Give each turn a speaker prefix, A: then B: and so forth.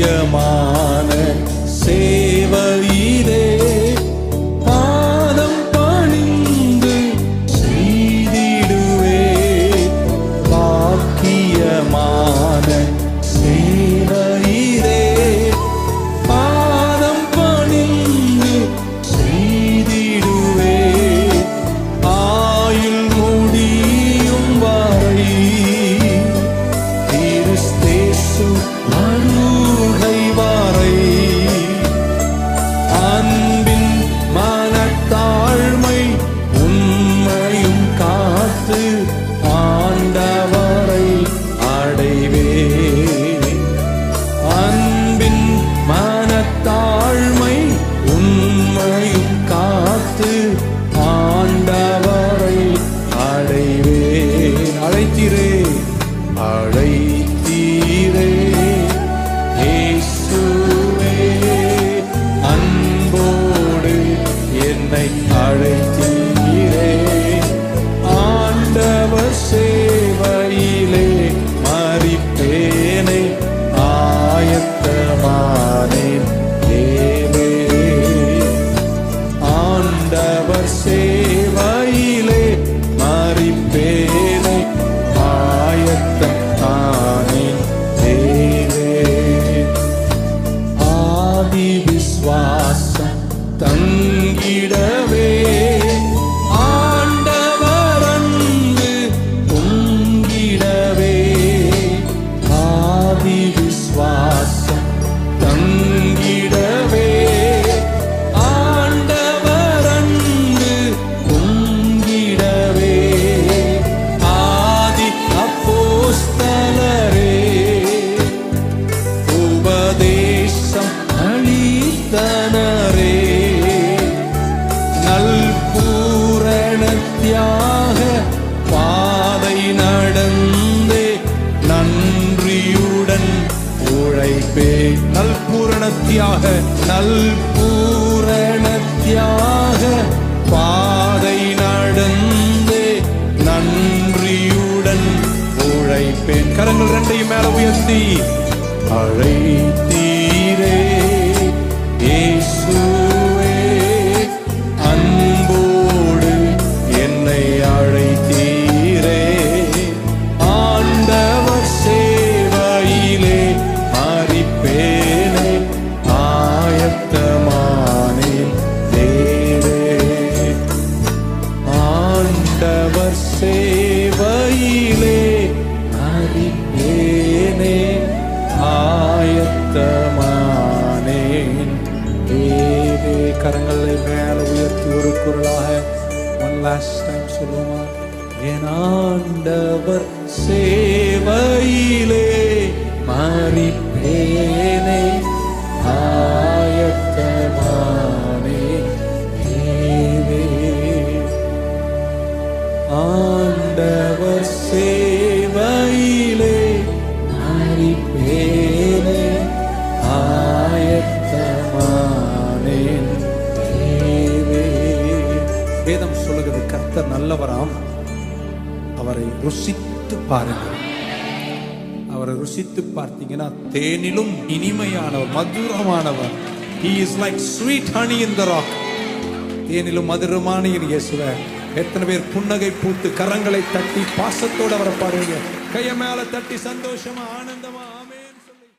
A: பிரியமா? Kunda. one பூரணத்தியாக நல் பூரணத்தியாக பாதை நடந்தே நன்றியுடன் உழைப்பேன். கரங்கள் ரெண்டையும் மேல உயர்த்தி அழைத்தி லாஸ்ட் டைம் சொல்லுமா என் ஆண்டவர் சேவையிலே மறிப்பேனே ஆயத்தமானேன் ஆண்டவர் சேவையிலே மறிப்பேனே ஆயத்தமானேன் தேவே வேதம் சொல்லுகிறது கர்த்தர் நல்லவராம். அவரை ருசித்து பாருங்கள். அவரை ருசித்து பார்த்தீங்கன்னா தேனிலும் இனிமையானவர் மதுரமானவர். He is like sweet honey in the rock தேனிலும் மதுரமான இயேசுவ எத்தனை பேர் புன்னகை பூத்து கரங்களை தட்டி பாசத்தோடு அவரை பாருங்க. கைய மேல தட்டி சந்தோஷமா ஆனந்தம்